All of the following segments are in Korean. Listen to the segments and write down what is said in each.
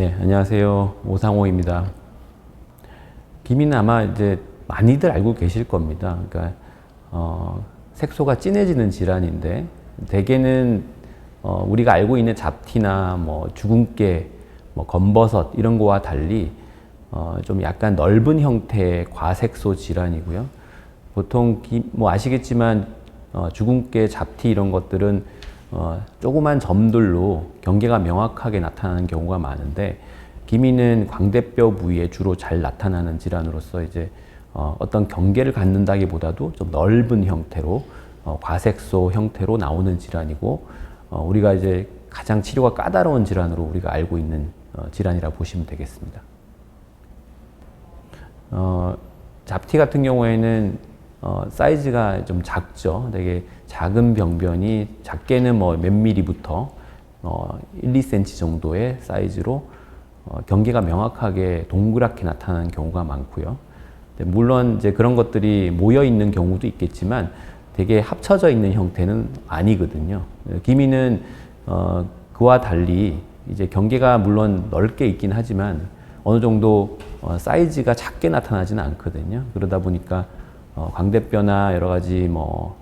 네, 안녕하세요. 오상호입니다. 기미는 아마 이제 많이들 알고 계실 겁니다. 그러니까 어, 색소가 진해지는 질환인데 대개는 어, 우리가 알고 있는 잡티나 뭐 주근깨, 뭐 검버섯 이런 거와 달리 어, 좀 약간 넓은 형태의 과색소 질환이고요. 보통 기, 뭐 아시겠지만 어, 주근깨, 잡티 이런 것들은 어, 조그만 점들로 경계가 명확하게 나타나는 경우가 많은데 기미는 광대뼈 부위에 주로 잘 나타나는 질환으로서 이제 어, 어떤 경계를 갖는다기보다도 좀 넓은 형태로 어, 과색소 형태로 나오는 질환이고 어, 우리가 이제 가장 치료가 까다로운 질환으로 우리가 알고 있는 어, 질환이라 보시면 되겠습니다. 어, 잡티 같은 경우에는 어, 사이즈가 좀 작죠. 되게 작은 병변이 작게는 뭐 몇 미리부터 어, 1, 2cm 정도의 사이즈로 어, 경계가 명확하게 동그랗게 나타나는 경우가 많고요. 물론 이제 그런 것들이 모여 있는 경우도 있겠지만 되게 합쳐져 있는 형태는 아니거든요. 기미는 어, 그와 달리 이제 경계가 물론 넓게 있긴 하지만 어느 정도 어, 사이즈가 작게 나타나지는 않거든요. 그러다 보니까 어, 광대뼈나 여러 가지 뭐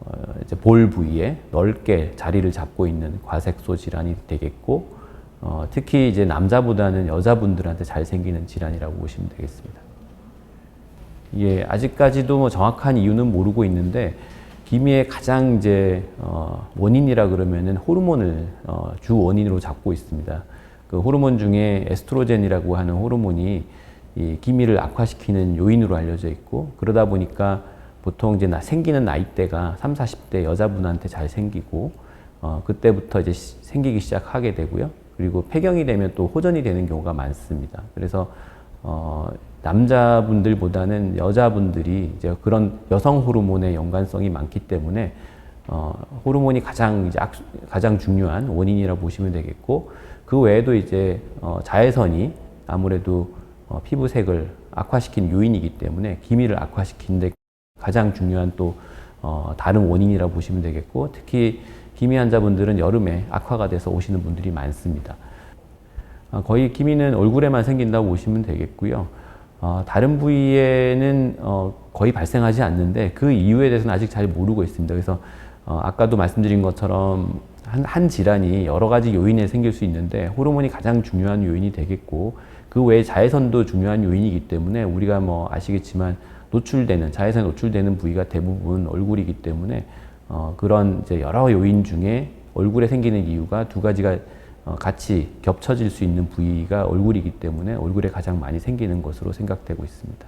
어, 이제 볼 부위에 넓게 자리를 잡고 있는 과색소 질환이 되겠고 어, 특히 이제 남자보다는 여자분들한테 잘 생기는 질환이라고 보시면 되겠습니다. 예, 아직까지도 뭐 정확한 이유는 모르고 있는데 기미의 가장 이제 어, 원인이라 그러면은 호르몬을 어, 주 원인으로 잡고 있습니다. 그 호르몬 중에 에스트로겐이라고 하는 호르몬이 이 기미를 악화시키는 요인으로 알려져 있고 그러다 보니까 보통 이제 나, 생기는 나이대가 3, 40대 여자분한테 잘 생기고 어, 그때부터 이제 시, 생기기 시작하게 되고요. 그리고 폐경이 되면 또 호전이 되는 경우가 많습니다. 그래서 어, 남자분들보다는 여자분들이 이제 그런 여성 호르몬의 연관성이 많기 때문에 어, 호르몬이 가장 이제 악, 가장 중요한 원인이라 고 보시면 되겠고 그 외에도 이제 어, 자외선이 아무래도 어, 피부색을 악화시킨 요인이기 때문에 기미를 악화시키는데 가장 중요한 또 어, 다른 원인이라 고 보시면 되겠고 특히 기미 환자분들은 여름에 악화가 돼서 오시는 분들이 많습니다. 아, 거의 기미는 얼굴에만 생긴다고 보시면 되겠고요. 어, 다른 부위에는 어, 거의 발생하지 않는데 그 이유에 대해서는 아직 잘 모르고 있습니다. 그래서 어, 아까도 말씀드린 것처럼 한, 한 질환이 여러 가지 요인에 생길 수 있는데 호르몬이 가장 중요한 요인이 되겠고 그 외에 자외선도 중요한 요인이기 때문에 우리가 뭐 아시겠지만 노출되는 자외선에 노출되는 부위가 대부분 얼굴이기 때문에 어, 그런 이제 여러 요인 중에 얼굴에 생기는 이유가 두 가지가 어, 같이 겹쳐질 수 있는 부위가 얼굴이기 때문에 얼굴에 가장 많이 생기는 것으로 생각되고 있습니다.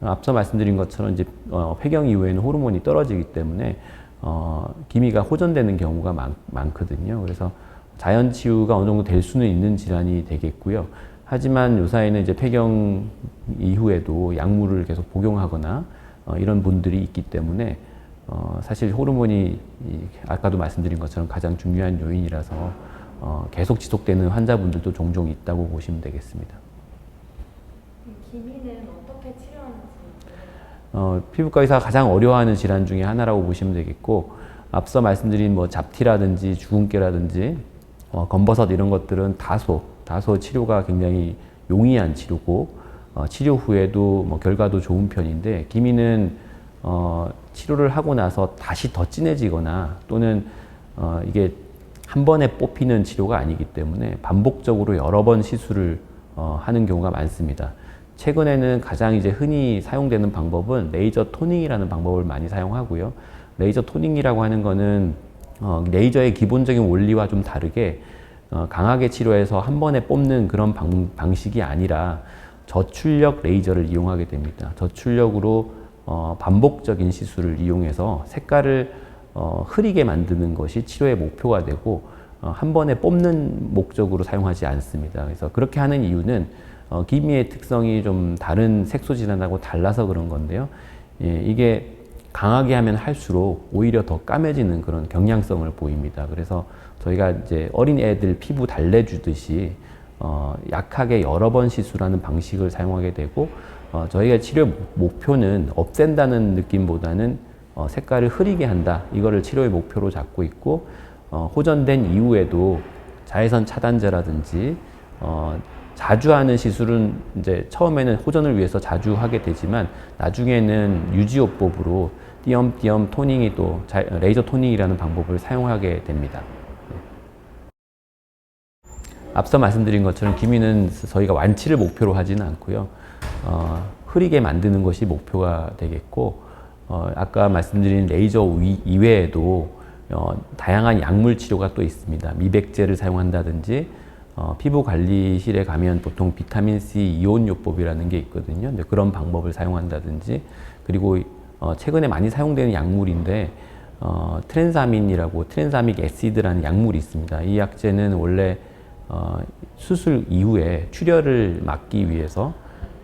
앞서 말씀드린 것처럼 이제 어, 폐경 이후에는 호르몬이 떨어지기 때문에 어, 기미가 호전되는 경우가 많, 많거든요. 그래서 자연 치유가 어느 정도 될 수는 있는 질환이 되겠고요. 하지만 요사이는 이제 폐경 이후에도 약물을 계속 복용하거나 어, 이런 분들이 있기 때문에 어, 사실 호르몬이 이, 아까도 말씀드린 것처럼 가장 중요한 요인이라서 어, 계속 지속되는 환자분들도 종종 있다고 보시면 되겠습니다. 기미는 어떻게 치료하는지 어, 피부과 의사가 가장 어려워하는 질환 중에 하나라고 보시면 되겠고 앞서 말씀드린 뭐 잡티라든지 주근깨라든지 어, 검버섯 이런 것들은 다소 다소 치료가 굉장히 용이한 치료고 어, 치료 후에도 뭐 결과도 좋은 편인데 기미는 어, 치료를 하고 나서 다시 더 진해지거나 또는 어, 이게 한 번에 뽑히는 치료가 아니기 때문에 반복적으로 여러 번 시술을 어, 하는 경우가 많습니다. 최근에는 가장 이제 흔히 사용되는 방법은 레이저 토닝이라는 방법을 많이 사용하고요. 레이저 토닝이라고 하는 거는 어, 레이저의 기본적인 원리와 좀 다르게 어, 강하게 치료해서 한 번에 뽑는 그런 방, 방식이 아니라 저출력 레이저를 이용하게 됩니다. 저출력으로 어, 반복적인 시술을 이용해서 색깔을 어, 흐리게 만드는 것이 치료의 목표가 되고 어, 한 번에 뽑는 목적으로 사용하지 않습니다. 그래서 그렇게 하는 이유는 어, 기미의 특성이 좀 다른 색소 질환하고 달라서 그런 건데요. 예, 이게 강하게 하면 할수록 오히려 더 까매지는 그런 경향성을 보입니다. 그래서 저희가 이제 어린 애들 피부 달래주듯이 어, 약하게 여러 번 시술하는 방식을 사용하게 되고 어, 저희가 치료 목표는 없앤다는 느낌보다는 어, 색깔을 흐리게 한다 이거를 치료의 목표로 잡고 있고 어, 호전된 이후에도 자외선 차단제라든지 어, 자주 하는 시술은 이제 처음에는 호전을 위해서 자주 하게 되지만 나중에는 유지요법으로 띄엄띄엄 토닝이 또 자- 레이저 토닝이라는 방법을 사용하게 됩니다. 앞서 말씀드린 것처럼 기미는 저희가 완치를 목표로 하지는 않고요. 어, 흐리게 만드는 것이 목표가 되겠고, 어, 아까 말씀드린 레이저 위- 이외에도 어, 다양한 약물 치료가 또 있습니다. 미백제를 사용한다든지, 어, 피부 관리실에 가면 보통 비타민 C 이온요법이라는 게 있거든요. 이제 그런 방법을 사용한다든지, 그리고 어, 최근에 많이 사용되는 약물인데, 어, 트랜사민이라고 트랜사믹 애시드라는 약물이 있습니다. 이 약제는 원래 어, 수술 이후에 출혈을 막기 위해서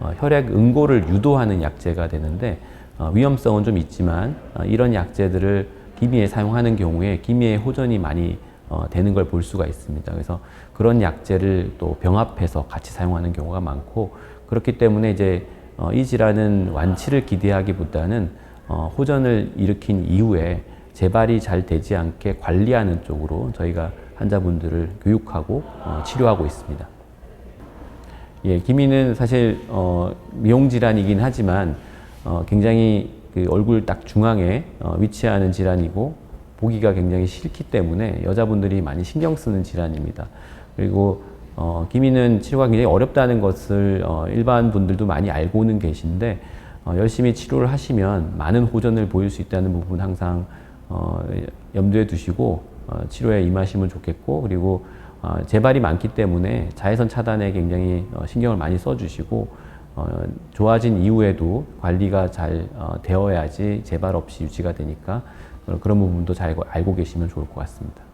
어, 혈액 응고를 유도하는 약제가 되는데 어, 위험성은 좀 있지만 어, 이런 약제들을 기미에 사용하는 경우에 기미의 호전이 많이 어, 되는 걸 볼 수가 있습니다. 그래서 그런 약제를 또 병합해서 같이 사용하는 경우가 많고 그렇기 때문에 이제 어, 이 질환은 완치를 기대하기보다는 어, 호전을 일으킨 이후에 재발이 잘 되지 않게 관리하는 쪽으로 저희가 환자분들을 교육하고 어, 치료하고 있습니다. 예, 기미는 사실 어, 미용 질환이긴 하지만 어, 굉장히 그 얼굴 딱 중앙에 어, 위치하는 질환이고 보기가 굉장히 싫기 때문에 여자분들이 많이 신경 쓰는 질환입니다. 그리고 어, 기미는 치료가 굉장히 어렵다는 것을 어, 일반 분들도 많이 알고는 계신데 어, 열심히 치료를 하시면 많은 호전을 보일 수 있다는 부분 항상 어, 염두에 두시고 어, 치료에 임하시면 좋겠고 그리고 어, 재발이 많기 때문에 자외선 차단에 굉장히 어, 신경을 많이 써주시고 어, 좋아진 이후에도 관리가 잘 어, 되어야지 재발 없이 유지가 되니까 어, 그런 부분도 잘 알고 계시면 좋을 것 같습니다.